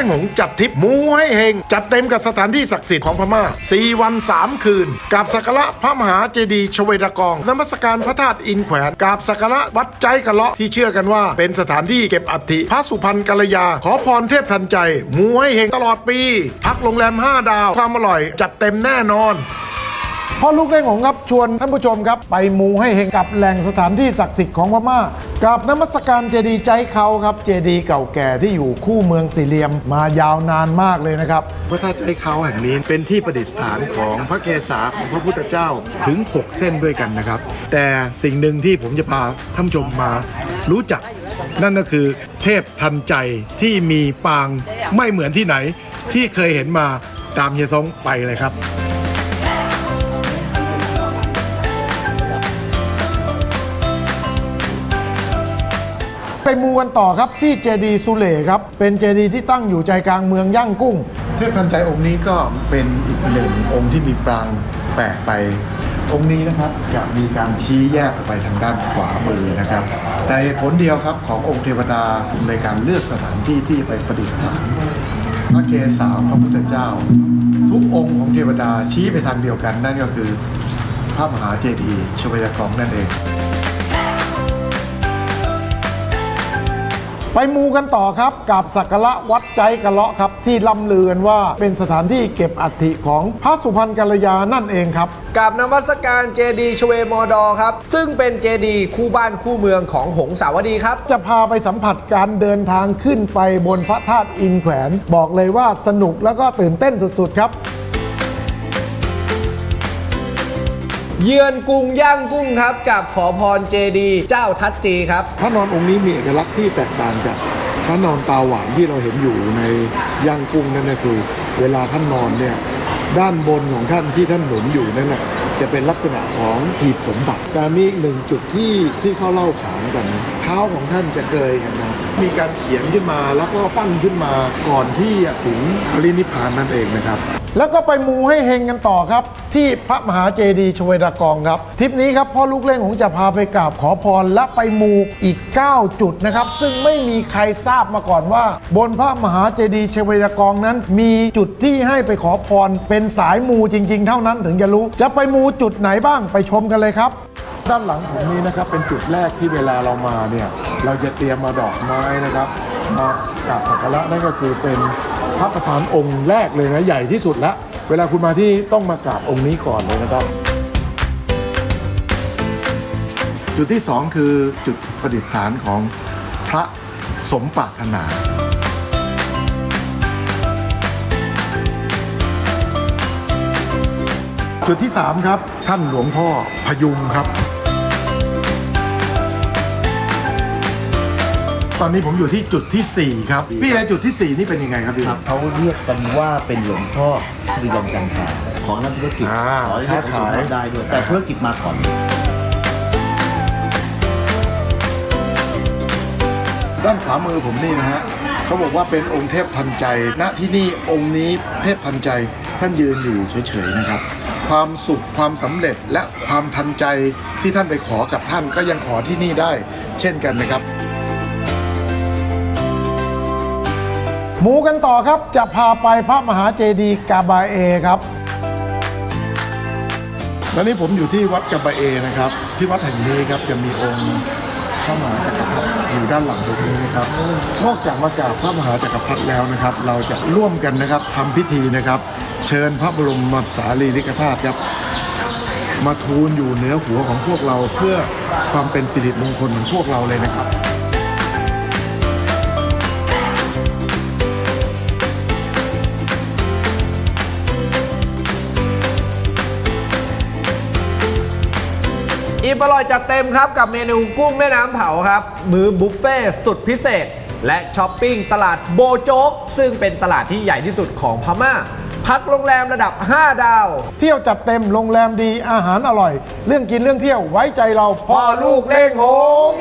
ล่งหงจัดทริปมูให้เฮงจัดเต็มกับสถานที่ศักดิ์สิทธิ์ของพม่า 4 วัน 3 คืนกราบสักการะพระมหาเจดีย์ชเวดากองนมัสการพระธาตุอินแขวนกราบสักการะวัดใจกะเลาะที่เชื่อกันว่า เป็นสถานที่เก็บอัฐิพระสุพรรณกัลยา ขอพรเทพทันใจมูให้เฮงตลอดปี พักโรงแรม 5 ดาว ความอร่อย จัดเต็มแน่นอน พ่อลูกเล่งของครับชวนท่านผู้ชมครับ ไปมูให้เฮงกับแหล่งสถานที่ศักดิ์สิทธิ์ของพม่ากราบนมัสการเจดีย์ใจเขาครับ เจดีย์เก่าแก่ที่อยู่คู่เมืองสี่เหลี่ยมมายาวนานมากเลยนะครับพระธาตุใจเขาแห่งนี้เป็นที่ประดิษฐานของพระเกศาของพระพุทธเจ้าถึง 6 เส้นด้วยกันนะครับ แต่สิ่งหนึ่งที่ผมจะพาท่านผู้ชมมารู้จักนั่นก็คือเทพทันใจที่มีปางไม่เหมือนที่ไหนที่เคยเห็นมาตามเฮียซงไปเลยครับ ไปมูกันต่อครับที่เจดีสุเหร่ครับ เป็นเจดีที่ตั้งอยู่ใจกลางเมืองย่างกุ้ง เทพทันใจองค์นี้ก็เป็นอีกหนึ่งองค์ที่มีปรางแปลกไป องค์นี้นะครับจะมีการชี้แยกออกไปทางด้านขวามือนะครับ แต่เหตุผลเดียวครับขององค์เทวดาในการเลือกสถานที่ที่ไปประดิษฐานพระเกศาพระพุทธเจ้า ทุกองค์ของเทวดาชี้ไปทางเดียวกันนั่นก็คือ พระมหาเจดีย์ชเวดากองนั่นเอง มูกันต่อครับกับสักการะวัดใจกะเลาะครับ ที่ล่ำลือกันว่าเป็นสถานที่เก็บอัฐิของพระสุพรรณกัลยานั่นเองครับกับนมัสการเจดีย์ชเวมอดอครับ ซึ่งเป็นเจดีย์คู่บ้านคู่เมืองของหงสาวดีครับ จะพาไปสัมผัสการเดินทางขึ้นไปบนพระธาตุอินแขวน บอกเลยว่าสนุกแล้วก็ตื่นเต้นสุดๆครับ เยือนกรุงย่างกุ้งครับ กับขอพรเจดี เจ้าทัตจีครับ พระนอนองค์นี้มีเอกลักษณ์ที่แตกต่างจากพระนอนตาหวานที่เราเห็นอยู่ในย่างกุ้งนั่นก็คือ เวลาท่านนอนเนี่ยด้านบนของท่านที่ท่านหนุนอยู่นั่นน่ะจะเป็นลักษณะของหีบสมบัติแต่มีอีกหนึ่งจุดที่ที่เขาเล่าขานกัน เท้าของท่านจะเกยกันนะ มีการเขียนขึ้นมา แล้วก็ปั้นขึ้นมาก่อนที่จะถึงปรินิพพานนั่นเองนะครับ แล้วก็ไปมูให้เฮงกันต่อครับ ที่พระมหาเจดีย์ชเวดากองครับทริปนี้ครับพ่อลูกเล่งของจะพาไปกราบขอพรและไปมูอีก 9 จุดนะครับ ซึ่งไม่มีใครทราบมาก่อนว่า บนพระมหาเจดีย์ชเวดากองนั้น มีจุดที่ให้ไปขอพรเป็นสายมูจริง ๆ เท่านั้นถึงจะรู้ จะไปมูจุดไหนบ้างไปชมกันเลยครับ ด้านหลังผมนี้นะครับเป็นจุดแรกที่เวลาเรามาเนี่ย เราจะเตรียมมาดอกไม้นะครับ มากราบสักการะนั่นก็คือเป็นพระประธานองค์แรกเลยนะใหญ่ที่สุดละเวลาคุณมาที่ต้องมากราบองค์นี้ก่อนเลยนะครับ จุดที่สองคือจุดประดิษฐานของพระสมปรารถนาจุดที่ 3 ครับ ท่านหลวงพ่อพยุงครับ ตอนนี้ผมอยู่ที่จุดทีสี่4 ครับ พี่เอจุดทีสี่ 4 นี่เป็นยังไงครับพี่ ครับเขาเรียกกันว่าเป็นหลวงพ่อสิริยันจันทราของนักธุรกิจอ่าขอให้ได้ประสบค้าขายความได้ด้วยแต่ธุรกิจมาก่อน ด้านขวามือผมนี่นะฮะเขาบอกว่าเป็นองค์เทพทันใจ ณที่นี่องค์นี้เทพทันใจ ท่านยืนอยู่เฉยๆนะครับ ความสุขความสำเร็จและความทันใจที่ท่านไปขอกับท่านก็ยังขอที่นี่ได้ เช่นกันนะครับ มูกันต่อครับจะพาไปพระมหาเจดีย์กาบาเอครับตอนนี้ผมอยู่ที่วัดกาบาเอนะครับ ที่วัดแห่งนี้ครับจะมีองค์พระมหาจักรพรรดิอยู่ด้านหลังตรงนี้นะครับนอกจากมากราบพระมหาจักรพรรดิแล้วนะครับ เราจะร่วมกันนะครับทำพิธีนะครับ เชิญพระบรมสารีริกธาตุครับมาทูลอยู่เหนือหัวของพวกเราเพื่อความเป็นสิริมงคลของพวกเราเลยนะครับ อิ่มอร่อยจัดเต็มครับกับเมนูกุ้งแม่น้ำเผาครับ มื้อบุฟเฟ่ต์สุดพิเศษ และช้อปปิ้งตลาดโบโจ๊ก ซึ่งเป็นตลาดที่ใหญ่ที่สุดของพม่า พักโรงแรมระดับ 5 ดาว เที่ยวจัดเต็มโรงแรมดีอาหารอร่อย เรื่องกินเรื่องเที่ยวไว้ใจเรา พ่อลูกเล่งหง